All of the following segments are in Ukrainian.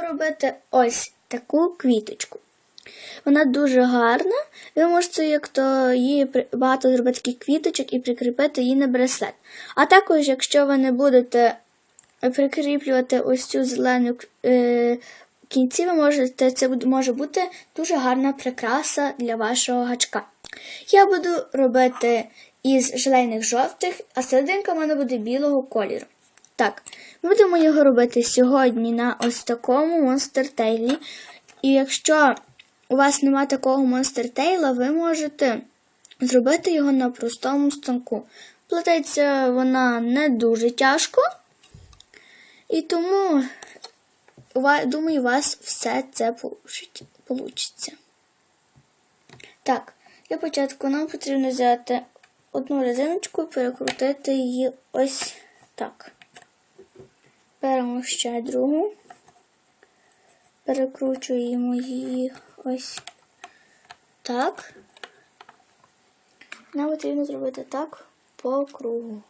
робити ось таку квіточку. Вона дуже гарна. Ви можете як то її багато зробити таких квіточок і прикріпити її на браслет. А також, якщо ви не будете прикріплювати ось цю зелену е, кінці, ви можете, це може бути дуже гарна прикраса для вашого гачка. Я буду робити із желейних жовтих, а серединка в мене буде білого кольору. Так, будемо його робити сьогодні на ось такому монстертейлі. І якщо у вас нема такого монстертейла, ви можете зробити його на простому станку. Плететься вона не дуже тяжко. І тому, думаю, у вас все це получиться. Так, для початку нам потрібно взяти одну резиночку і перекрутити її ось так. Беремо ще другу, перекручуємо її ось так. Нам потрібно зробити так по кругу.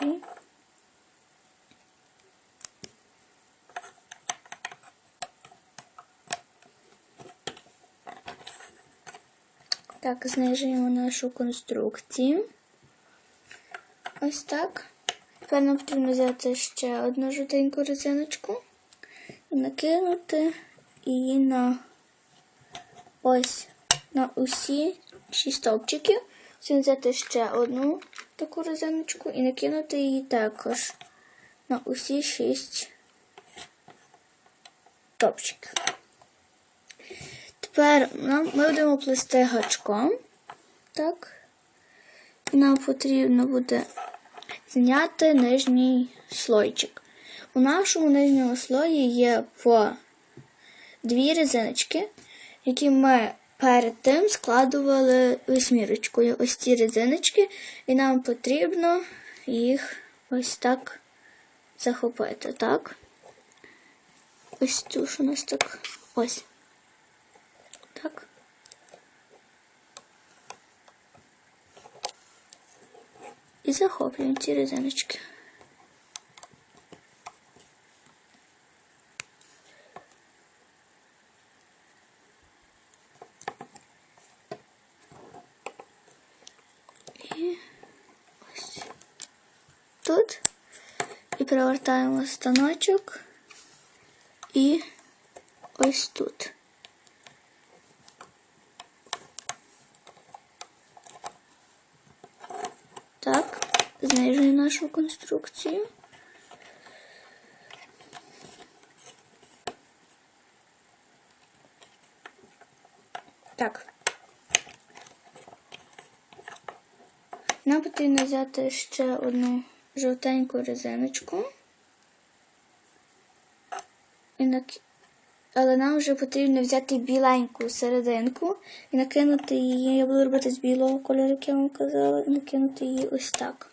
І Так, знижуємо нашу конструкцію. Ось так. Тепер нам потрібно взяти ще одну жовтеньку резиночку і накинути її на ось на усі шість стовпчиків. Потім взяти ще одну таку резиночку і накинути її також на усі шість стовпчиків. Тепер нам, ми будемо плести гачком. Так. І нам потрібно буде зняти нижній слойчик. У нашому нижньому слої є по дві резиночки, які ми перед тим складували восьмірочкою. Ось ці резиночки, і нам потрібно їх ось так захопити. Так. Ось цю що у нас так. Ось. Так. І захоплюємо ці резиночки. І ось тут. І перевертаємо станочок і ось тут. Так, знижую нашу конструкцію. Так. Нам потрібно взяти ще одну жовтеньку резиночку. І нак... Але нам вже потрібно взяти біленьку серединку і накинути її. Я буду робити з білого кольору, як я вам казала, і накинути її ось так.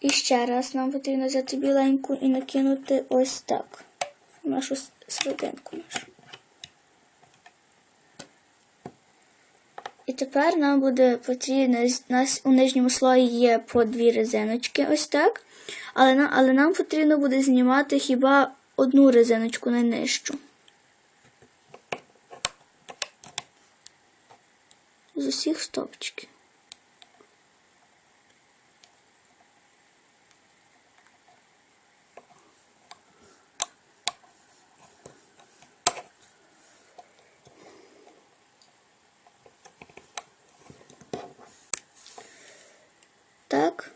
І ще раз нам потрібно взяти біленьку і накинути ось так. Нашу серединку нашу. І тепер нам буде потрібно, з- нас у нижньому слої є по дві резиночки, ось так. Але, але нам потрібно буде знімати хіба одну резиночку найнижчу. З усіх стопчиків. Так.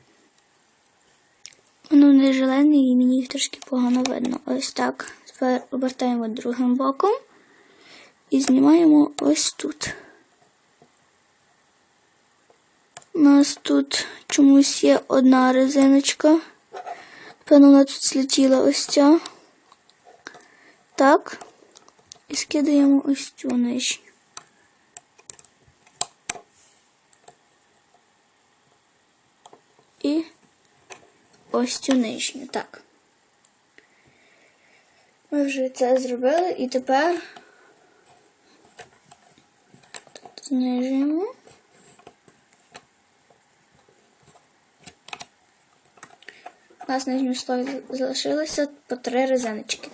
Зелене і мені їх трошки погано видно. Ось так. Тепер обертаємо другим боком і знімаємо ось тут. У нас тут чомусь є одна резиночка. Певно, вона тут злетіла ось ця. Так. І скидаємо ось цю нижню. І ось цю нижню. Так. Ми вже це зробили і тепер тут знижуємо. У нас на нижньому слої залишилося по три резиночки.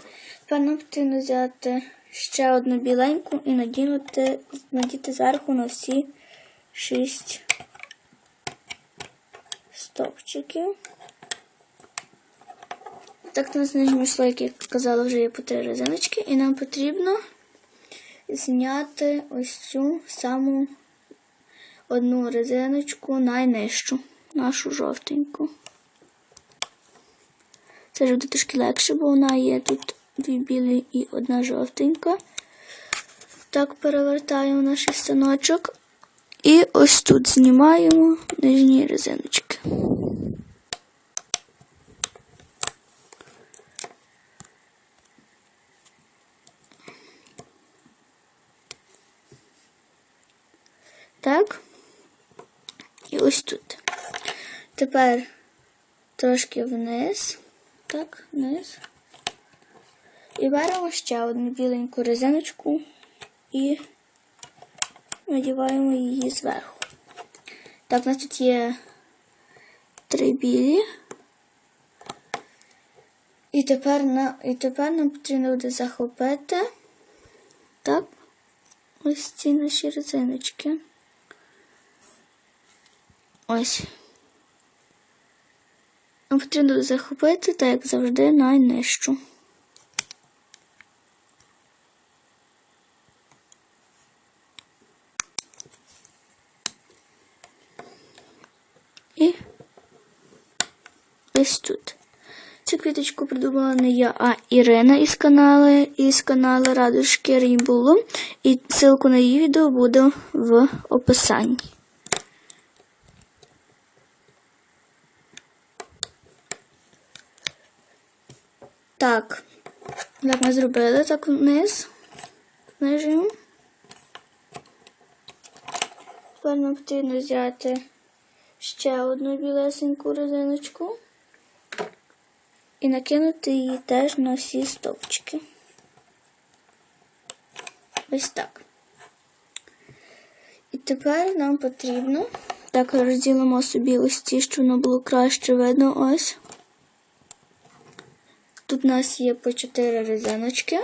Тепер нам потрібно взяти ще одну біленьку і надінути, надіти зверху на всі шість стовпчиків. Так, у нас на нижньому слої, як казала, вже є по три резиночки, і нам потрібно зняти ось цю саму одну резиночку найнижчу, нашу жовтеньку. Це ж буде трошки легше, бо вона є тут дві білі і одна жовтенька. Так перевертаємо наш станочок. І ось тут знімаємо нижні резиночки. Так. І ось тут. Тепер трошки вниз. Так, вниз. І беремо ще одну біленьку резиночку і надіваємо її зверху. Так, у нас тут є три білі. І тепер, на, і тепер нам потрібно буде захопити так, ось ці наші резиночки. Ось. Потрібно захопити, так як завжди, найнижчу. І ось тут. Цю квіточку придумала не я, а Ірина із каналу, із каналу Радужки Рейнбулу. І ссылку на її відео буде в описанні. Так, як ми зробили, так вниз. Нижимо. Тепер нам потрібно взяти ще одну білесеньку резиночку і накинути її теж на всі стовпчики. Ось так. І тепер нам потрібно так розділимо собі ось ці, що воно було краще видно ось. Тут у нас є по 4 резиночки.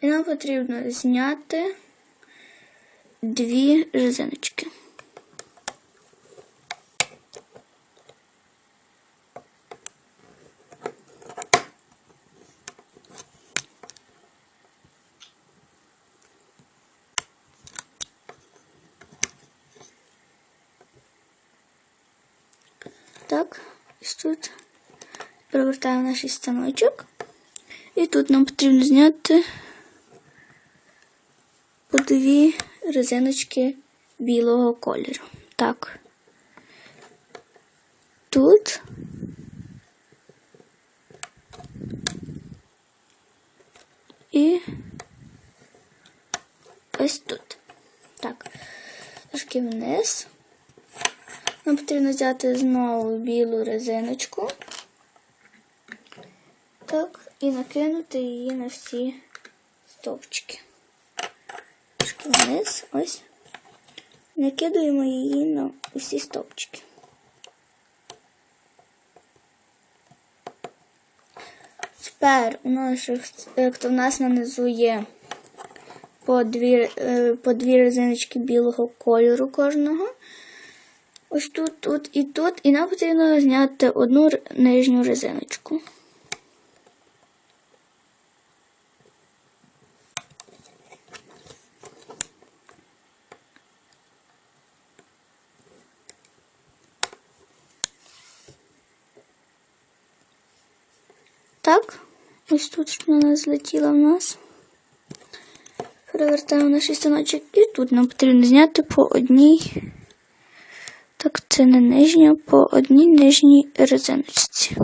І нам потрібно зняти дві резиночки. Так, ось тут перевертаємо наш станочок. І тут нам потрібно зняти по дві резиночки білого кольору. Так. Тут. І ось тут. Так. Трошки вниз. Нам потрібно взяти знову білу резиночку. І накинути її на всі стовпчики. Трошки вниз, ось. Накидуємо її на усі стовпчики. Тепер у наших, як то в нас нанизу є по дві, е, по дві резиночки білого кольору кожного. Ось тут, тут і тут, і нам потрібно зняти одну нижню резиночку. Так, ось тут вона злетіла в нас. Перевертаємо наш станочок і тут нам потрібно зняти по одній. Так, це не нижня, по одній нижній резиночці.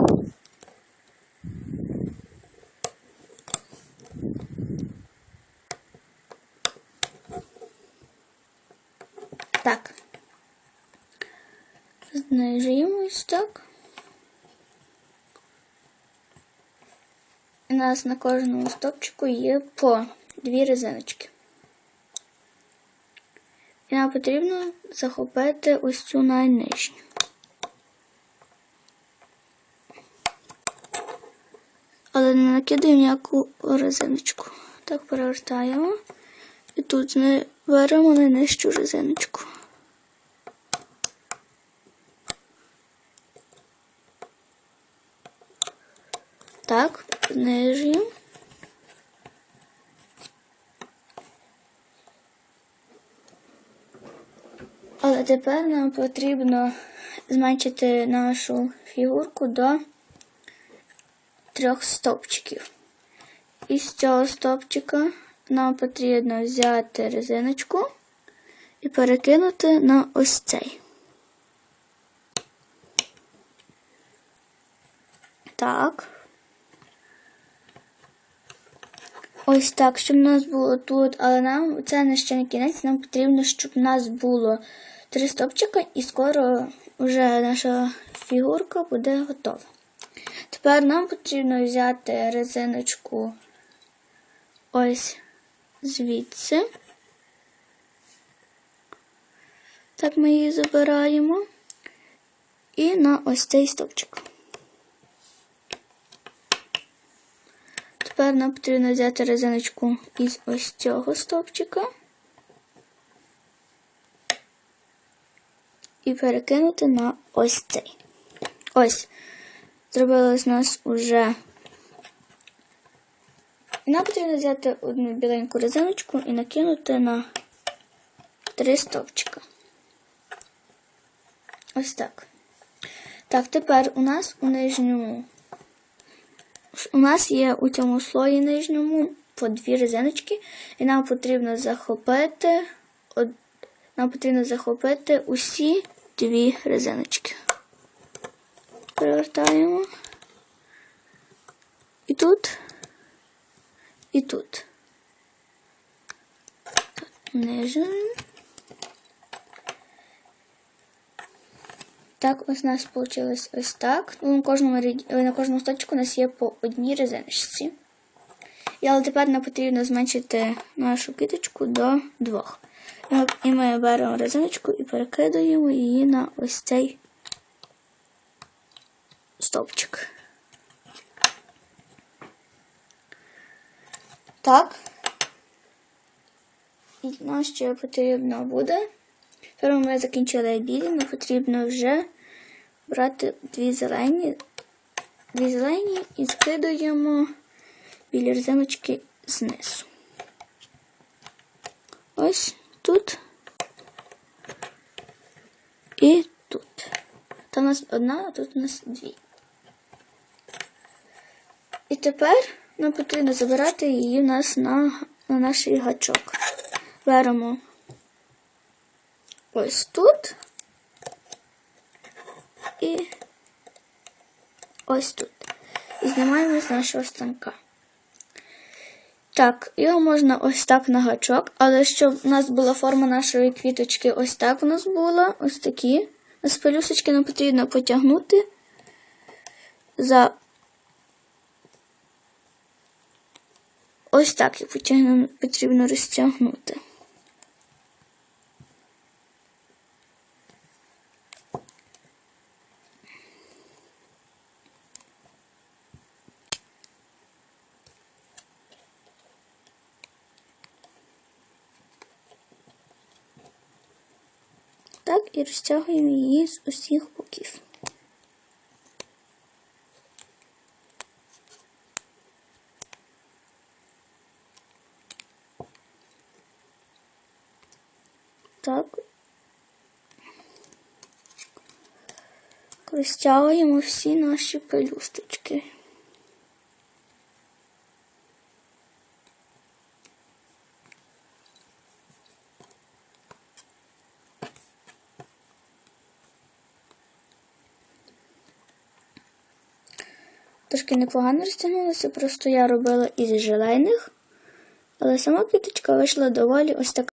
Так. Знижуємо ось так. У нас на кожному стопчику є по дві резиночки. І нам потрібно захопити ось цю найнижню. Але не накидаємо ніяку резиночку. Так перевертаємо. І тут не беремо найнижчу резиночку. Так, знижуємо. Але тепер нам потрібно зменшити нашу фігурку до трьох стовпчиків. Із цього стовпчика нам потрібно взяти резиночку і перекинути на ось цей. Так. Ось так, щоб у нас було тут, але нам це не ще не кінець, нам потрібно, щоб у нас було три стопчика і скоро вже наша фігурка буде готова. Тепер нам потрібно взяти резиночку ось звідси. Так ми її забираємо. І на ось цей стовпчик. Тепер нам потрібно взяти резиночку із ось цього стовпчика і перекинути на ось цей. Ось. Зробилось у нас уже. Нам потрібно взяти одну біленьку резиночку і накинути на три стовпчика. Ось так. Так, тепер у нас у нижньому. У нас є у цьому слої нижньому по дві резиночки, і нам потрібно захопити нам потрібно захопити усі дві резиночки. Перевертаємо. І тут, і тут. Так, нижньому. Так, ось у нас вийшло ось так. Ну, На кожному, на кожному сточку у нас є по одній резиночці. І але тепер нам потрібно зменшити нашу киточку до двох. І ми- беремо резиночку і перекидаємо її на ось цей стовпчик. Так. І нам ще потрібно буде. Тепер ми закінчили білі, нам потрібно вже брати дві зелені, дві зелені і скидуємо білі резиночки знизу. Ось тут і тут. Там у нас одна, а тут у нас дві. І тепер нам потрібно забирати її у нас на, на наш гачок. Беремо ось тут і ось тут. І знімаємо з нашого станка. Так, його можна ось так на гачок, але щоб у нас була форма нашої квіточки, ось так у нас була, ось такі. З пелюсочки нам потрібно потягнути за ось так їх потрібно розтягнути. Так, і розтягуємо її з усіх боків. Так. Розтягуємо всі наші пелюсточки. Трошки непогано розтягнулося, просто я робила із желейних, але сама квіточка вийшла доволі ось така.